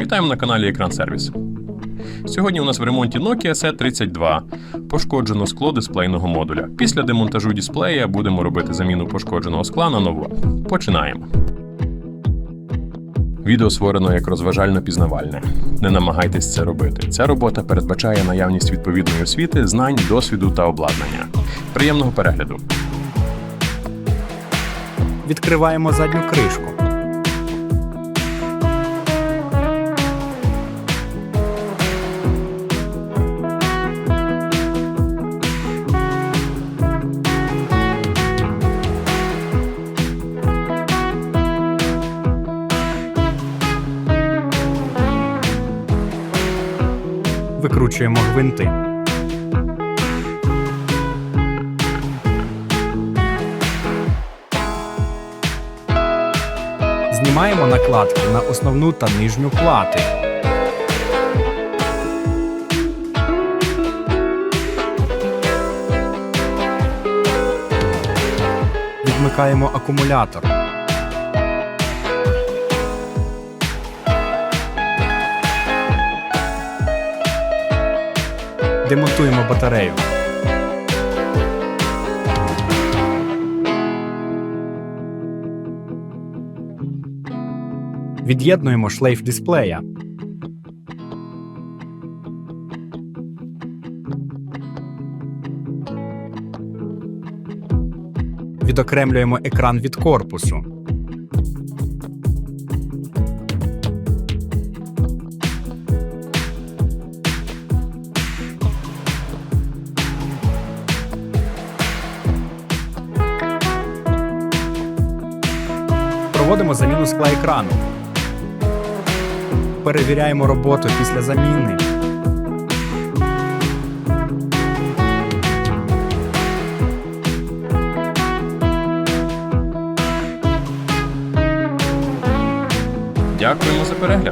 Вітаємо на каналі Екран Сервіс. Сьогодні у нас в ремонті Nokia C32. Пошкоджено скло дисплейного модуля. Після демонтажу дисплея будемо робити заміну пошкодженого скла на нове. Починаємо. Відео створено як розважально-пізнавальне. Не намагайтесь це робити. Ця робота передбачає наявність відповідної освіти, знань, досвіду та обладнання. Приємного перегляду! Відкриваємо задню кришку. Викручуємо гвинти. Знімаємо накладки на основну та нижню плати. Відмикаємо акумулятор. Демонтуємо батарею. Від'єднуємо шлейф дисплея. Відокремлюємо екран від корпусу. Проводимо заміну скла екрану. Перевіряємо роботу після заміни. Дякуємо за перегляд!